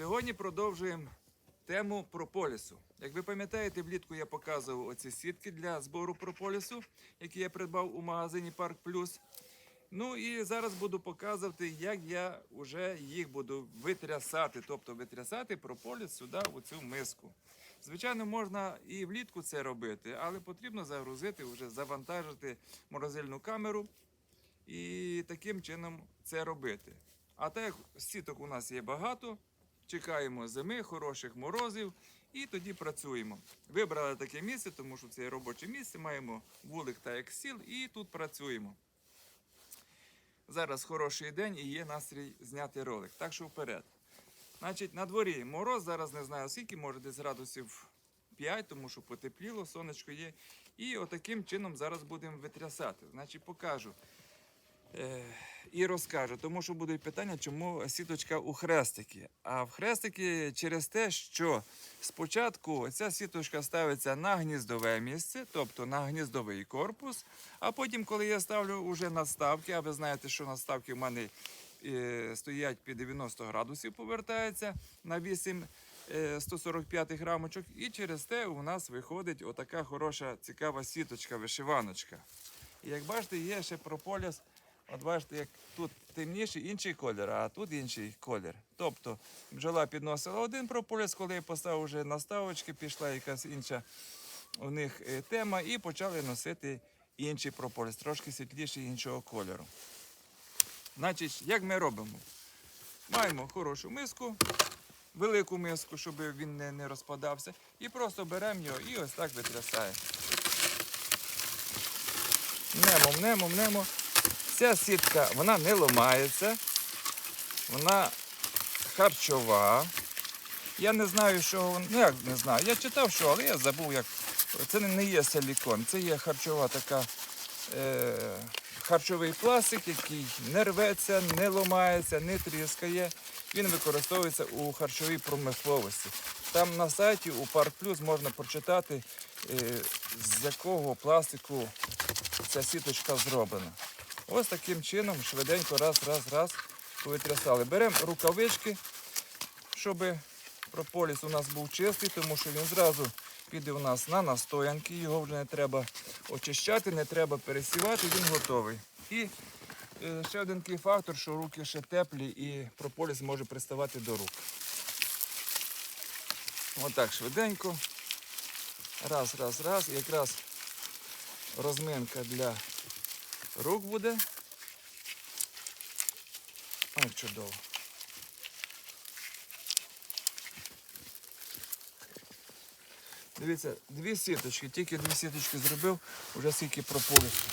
Сьогодні продовжуємо тему прополісу. Як ви пам'ятаєте, влітку я показував оці сітки для збору прополісу, які я придбав у магазині Парк Плюс. Ну і зараз буду показувати, як я вже їх буду витрясати, тобто витрясати прополіс сюди, у цю миску. Звичайно, можна і влітку це робити, але потрібно загрузити, вже завантажити морозильну камеру і таким чином це робити. А так як сіток у нас є багато, чекаємо зими, хороших морозів і тоді працюємо. Вибрали таке місце, тому що це робоче місце, маємо вулик та ексіл і тут працюємо. Зараз хороший день і є настрій зняти ролик. Так що вперед. Значить, на дворі мороз, зараз не знаю скільки, може десь градусів 5, тому що потепліло, сонечко є. І отаким чином зараз будемо витрясати. Значить, покажу і розкажу, тому що будуть питання, чому сіточка у хрестики. А в хрестики через те, що спочатку ця сіточка ставиться на гніздове місце, тобто на гніздовий корпус. А потім, коли я ставлю уже наставки, а ви знаєте, що наставки в мене е, стоять під 90 градусів, повертаються на 8 е, 145 рамочок. І через те у нас виходить отака хороша, цікава сіточка, вишиваночка. І як бачите, є ще прополіс. От бачите, як тут темніший інший колір, а тут інший колір. Тобто бджола підносила один прополіс, коли я поставив вже наставочки, пішла якась інша у них е, тема, і почали носити інший прополіс, трошки світліший іншого кольору. Значить, як ми робимо? Маємо хорошу миску, велику миску, щоб він не, не розпадався, і просто беремо його і ось так витрясаємо. Мнемо, мнемо, мнемо. Ця сітка вона не ламається, вона харчова. Я не знаю, що ну як не знаю. Я читав, що, але я забув, як. Це не- не є силікон, це є харчова така е, харчовий пластик, який не рветься, не ламається, не тріскає. Він використовується у харчовій промисловості. Там на сайті у Парк Плюс можна прочитати, е, з якого пластику ця сіточка зроблена. Ось таким чином швиденько раз, раз, раз повитрясали. Беремо рукавички, щоб прополіс у нас був чистий, тому що він зразу піде у нас на настоянки, його вже не треба очищати, не треба пересівати, він готовий. І е, ще один такий фактор, що руки ще теплі і прополіс може приставати до рук. Отак швиденько. Раз, раз, раз. Якраз розминка для рук буде. Ой, чудово. Дивіться, дві сіточки, тільки дві сіточки зробив, вже скільки прополісу.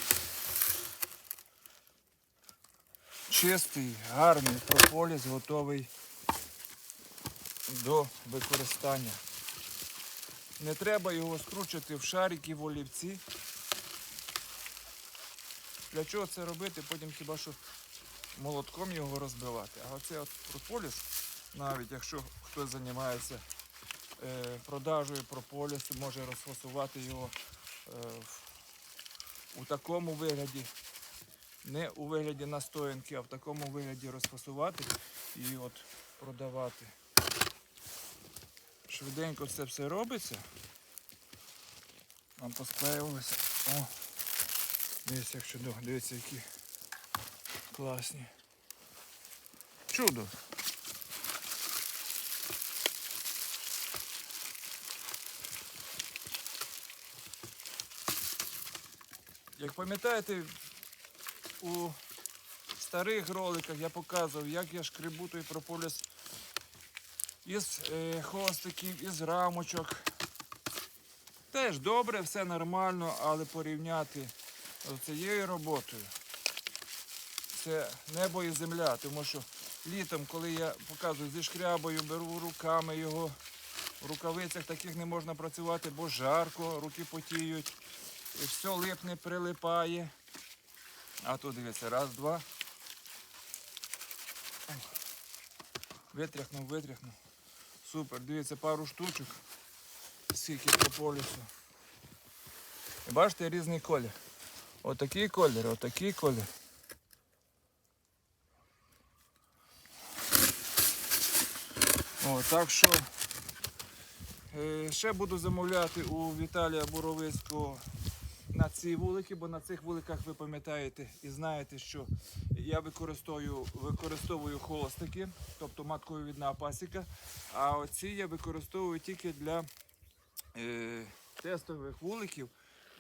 Чистий, гарний прополіс, готовий до використання. Не треба його скручувати в шарики, в олівці. Для чого це робити? Потім хіба що молотком його розбивати. А оце от прополіс, навіть якщо хтось займається е, продажею прополісу, може розфасувати його е, у такому вигляді, не у вигляді настоянки, а в такому вигляді розфасувати і от продавати. Швиденько це все робиться. Нам посклеювалося. Дивіться, як чудово, дивіться, які класні. Чудо. Як пам'ятаєте, у старих роликах я показував, як я шкребу той прополіс із е, хвостиків, із рамочок. Теж добре, все нормально, але порівняти цією роботою це небо і земля, тому що літом, коли я показую зі шкрябою, беру руками його, в рукавицях таких не можна працювати, бо жарко, руки потіють, і все липне, прилипає. А тут дивіться, раз, два. Витряхнув, витряхнув. Супер, дивіться, пару штучок. Скільки прополісу. І бачите, різний колір. Отакий колір, отакий колір. О, так що е, ще буду замовляти у Віталія Буровицького на ці вулики, бо на цих вуликах ви пам'ятаєте і знаєте, що я використовую, використовую холостики, тобто матковідна пасіка, а оці я використовую тільки для е, тестових вуликів,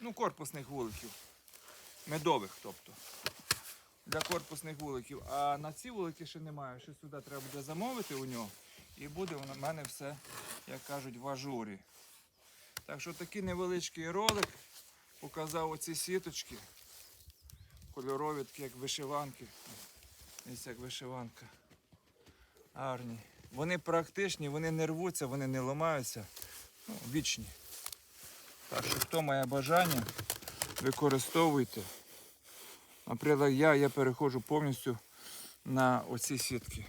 ну, корпусних вуликів, медових, тобто. Для корпусних вуликів. А на ці вулики ще немає. Ще сюди треба буде замовити у нього. І буде у мене все, як кажуть, в ажурі. Так що такий невеличкий ролик показав оці сіточки. Кольорові, такі як вишиванки. Ось як вишиванка. Гарні. Вони практичні, вони не рвуться, вони не ламаються. Ну, вічні. Так що хто має бажання, використовуйте. Наприклад, я, я переходжу повністю на оці сітки.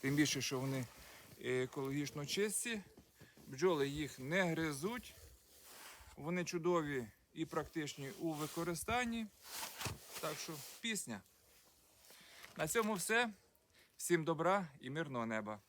Тим більше, що вони екологічно чисті, бджоли їх не гризуть, вони чудові і практичні у використанні. Так що пісня. На цьому все. Всім добра і мирного неба.